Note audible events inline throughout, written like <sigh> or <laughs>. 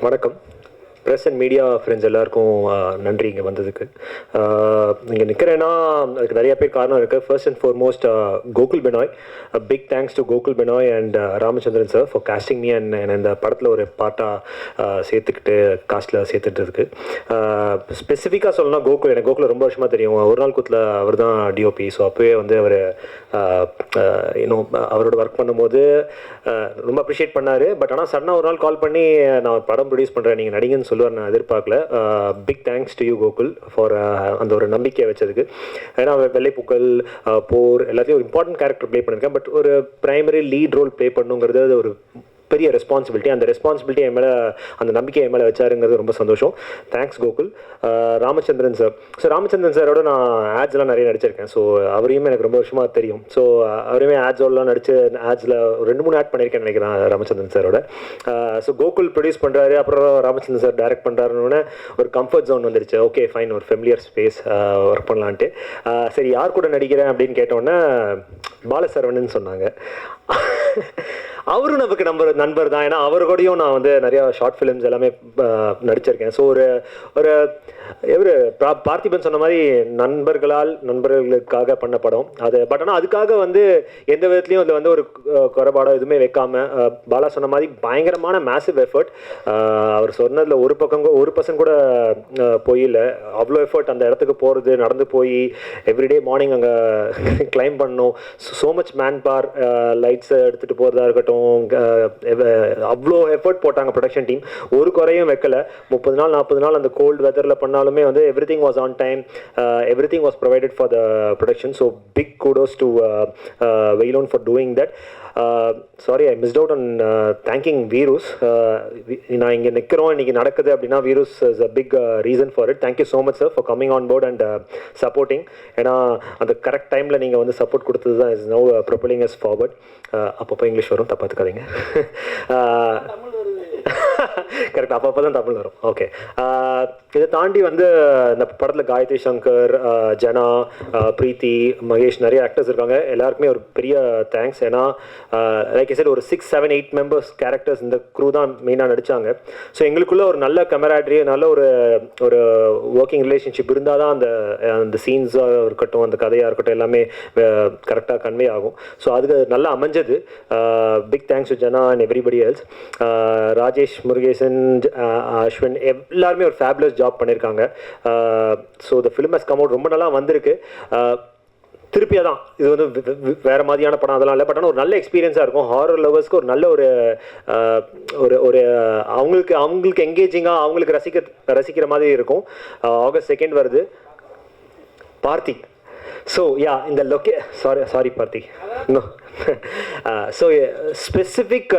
வணக்கம். Press and media friends எல்லாருக்கும் நன்றி இங்கே வந்ததுக்கு. இங்கே நிற்கிறேன்னா அதுக்கு நிறைய பேர் காரணம் இருக்குது first and foremost Gokul Benoy. Big thanks to Gokul Benoy and Ramachandran sir for casting me and இந்த படத்தில் ஒரு பாட்டாக சேர்த்துக்கிட்டு காஸ்ட்டில் சேர்த்துட்டுருக்கு ஸ்பெசிஃபிக்காக சொல்லணும்னா கோகுல் எனக்கு கோகுல் ரொம்ப வருஷமாக தெரியும். ஒரு நாள் கூத்தில் அவர் தான் டிஓபி ஸோ அப்போவே வந்து அவர் இன்னும் அவரோட ஒர்க் பண்ணும்போது ரொம்ப அப்ரிஷியேட் பண்ணார். பட் ஆனால் சடனாக ஒரு நாள் கால் பண்ணி நான் படம் ப்ரொடியூஸ் பண்ணுறேன் நீங்கள் நடிகன்னு சொல்லுவார் நான் எதிர்பார்க்கல. Big thanks to you Gokul for அந்த ஒரு நம்பிக்கையை வச்சதுக்கு. ஏன்னா அவன் வெள்ளைப்பூக்கள் போர் எல்லாத்தையும் ஒரு இம்பார்ட்டன்ட் கேரக்டர் ப்ளே பண்ணியிருக்கேன். பட் ஒரு ப்ரைமரி லீட் ரோல் ப்ளே பண்ணுங்கிறது அது ஒரு பெரிய ரெஸ்பான்சிபிலிட்டி அந்த ரெஸ்பான்சிபிலிட்டி என் மேலே அந்த நம்பிக்கை என் மேலே வச்சாருங்கிறது ரொம்ப சந்தோஷம். Thanks Gokul. Ramachandran sir so Ramachandran சாரோட நான் ஆட்ஸ்லாம் நிறைய நடிச்சிருக்கேன். ஸோ அவரையும் எனக்கு ரொம்ப வருஷமாக தெரியும். ஸோ அவரையுமே ஆட்ஸோடலாம் நடிச்சு ஆட்ஸில் ரெண்டு மூணு ஆட் பண்ணியிருக்கேன் நினைக்கிறேன் ராமச்சந்திரன் சாரோட ஸோ கோகுல் ப்ரொடியூஸ் பண்ணுறாரு அப்புறம் ராமச்சந்திரன் சார் டைரக்ட் பண்ணுறாருன்னு ஒரு கம்ஃபர்ட் ஜோன் வந்துருச்சு. ஓகே ஃபைன் ஒரு ஃபெமிலியர் ஸ்பேஸ் ஒர்க் பண்ணலான்ட்டு. சரி யார் கூட நடிக்கிறேன் அப்படின்னு கேட்டோன்னே பாலசரவணன் சொன்னாங்க. அவரும் நமக்கு நம்பர் நண்பர் தான். ஏன்னா அவர் கூடயும் நான் வந்து நிறையா ஷார்ட் ஃபிலிம்ஸ் எல்லாமே நடிச்சிருக்கேன். ஸோ ஒரு ஒரு எவர் பார்த்திபன் சொன்ன மாதிரி நண்பர்களால் நண்பர்களுக்காக பண்ண படம் அது. பட் ஆனால் அதுக்காக வந்து எந்த விதத்துலையும் அதில் வந்து ஒரு குறைபாடோ எதுவுமே வைக்காமல் பாலா சொன்ன மாதிரி பயங்கரமான மேசிவ் எஃபர்ட் அவர் சொன்னதில் ஒரு பக்கம் கூட- ஒரு பர்சன் கூட ஆஹ், அவ்வளோ எஃபர்ட் அந்த இடத்துக்கு போகிறது நடந்து போய் எவ்ரிடே மார்னிங் அங்கே கிளைம் பண்ணணும். ஸோ மச் மேன் பார் லைட்ஸை எடுத்துகிட்டு போகிறதா இருக்கட்டும் அவ்வளோ எஃபர்ட் போட்டாங்க ப்ரொடக்ஷன் டீம் ஒரு குறையும் வைக்கல. முப்பது நாள் நாற்பது நாள் அந்த கோல்டு வெதரில் பண்ணாலுமே வந்து everything was on time everything was provided for the production so big kudos to Veyilon for doing that sorry I missed out and thanking Veerus நான் இங்கே நிற்கிறோம் இன்றைக்கி நடக்குது அப்படின்னா Veerus is a big reason for it thank you so much sir for coming on board and supporting ஏன்னா அந்த correct டைமில் நீங்கள் வந்து சப்போர்ட் கொடுத்தது தான் is no propelling us forward அப்பப்போ இங்கிலீஷ் வரும் பார்த்துக்காதீங்க. <laughs> கரெக்ட் அப்பப்போ தான் தமிழ் வரும். ஓகே இதை தாண்டி வந்து இந்த படத்தில் காயத்ரி சங்கர் ஜனா ப்ரீத்தி பிரீத்தி மகேஷ் நிறைய ஆக்டர்ஸ் இருக்காங்க. எல்லாருக்குமே ஒரு பெரிய தேங்க்ஸ் ஏன்னா லைக் சார் ஒரு six seven eight members characters இந்த க்ரூ தான் மெயினாக நடித்தாங்க ஸோ எங்களுக்குள்ள ஒரு நல்ல கமராட்ரி நல்ல ஒரு ஒரு ஒர்க்கிங் ரிலேஷன்ஷிப் இருந்தால் தான் அந்த அந்த சீன்ஸாக இருக்கட்டும் அந்த கதையாக இருக்கட்டும் எல்லாமே கரெக்டாக கன்வே ஆகும். ஸோ அதுக்கு நல்லா அமைஞ்சது. Big thanks to Jana and everybody else Rajesh Muruge Nagesan uh, Ashwin எல்லாருமே ஒரு ஃபேபுலஸ் ஜாப் பண்ணியிருக்காங்க so the film has come out ரொம்ப நல்லா வந்திருக்கு. Uh, திருப்பியாக தான் இது வந்து வேறு மாதிரியான படம் அதெல்லாம் இல்லை பட் ஆனால் ஒரு நல்ல எக்ஸ்பீரியன்ஸாக இருக்கும். ஹாரர் லவர்ஸ்க்கு ஒரு நல்ல ஒரு uh, ஒரு ஒரு அவங்களுக்கு அவங்களுக்கு எங்கேஜிங்காக அவங்களுக்கு ரசிக்க ரசிக்கிற மாதிரி இருக்கும். ஆகஸ்ட் செகண்ட் வருது. பார்த்திக் ஸோ யா இந்த லொக்கே sorry sorry Parthi no so specific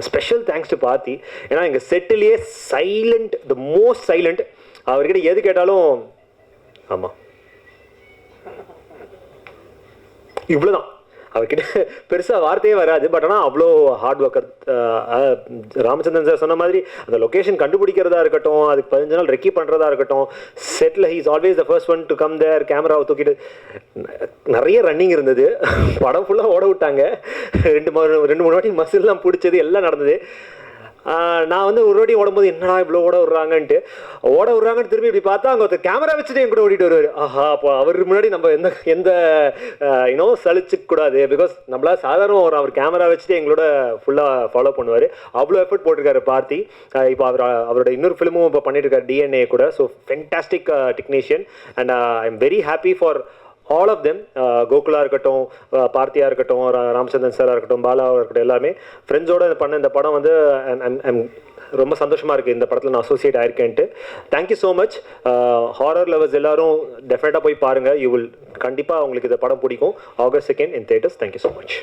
special thanks to Parthi ஏன்னா எங்கள் செட்டிலேயே சைலண்ட் த மோஸ்ட் சைலண்ட் அவர்கிட்ட எது கேட்டாலும் ஆமாம் இவ்வளோதான் அவர்கிட்ட பெருசாக வார்த்தையே வராது. பட் ஆனால் அவ்வளோ ஹார்ட் ஒர்க்கர் ராமச்சந்திரன் சார் சொன்ன மாதிரி அந்த லொக்கேஷன் கண்டுபிடிக்கிறதா இருக்கட்டும் அதுக்கு பதினஞ்சு நாள் ரெக்கி பண்ணுறதா இருக்கட்டும் settle he's always the first one to come there கேமராவை தூக்கிட்டு நிறைய ரன்னிங் இருந்தது. படம் ஃபுல்லாக ஓட விட்டாங்க. ரெண்டு மூணு ரெண்டு மூணு வாட்டி மசில்லாம் பிடிச்சது எல்லாம் நடந்தது. நான் வந்து ஒரு வாட்டி ஓடும்போது என்னடா இவ்வளோ ஓட விட்றாங்கன்ட்டு. ஓட விட்றாங்கன்னு திரும்பி இப்படி பார்த்தா அங்கே ஒருத்தர் கேமரா வச்சுட்டு என் கூட ஓடிட்டு வருவார். ஆஹா அப்போ அவர் முன்னாடி நம்ம எந்த எந்த இன்னும் சலிச்சுக்க கூடாது. பிகாஸ் நம்மளா சாதாரண ஒரு அவர் கேமரா வச்சுட்டு எங்களோட ஃபுல்லாக ஃபாலோ பண்ணுவார். அவ்வளோ எஃபர்ட் போட்டிருக்காரு பார்த்தி. இப்போ அவர் அவரோட இன்னொரு ஃபிலிமும் இப்போ பண்ணிட்டு இருக்காரு டிஎன்ஏ கூட. So fantastic technician and I am very happy for all of them Gokula இருக்கட்டும் uh, பார்த்தியா இருக்கட்டும் ரா- ராமச்சந்திரன் சாராக இருக்கட்டும் பாலாவாக இருக்கட்டும் எல்லாமே ஃப்ரெண்ட்ஸோட பண்ண இந்த படம் வந்து ரொம்ப சந்தோஷமாக இருக்குது இந்த படத்தில் நான் associate ஆயிருக்கேன்ட்டு. Thank you so much horror lovers எல்லாரும் டெஃபினட்டாக போய் பாருங்கள் யூ வில் கண்டிப்பாக உங்களுக்கு இந்த படம் பிடிக்கும். August second in theatres thank you so much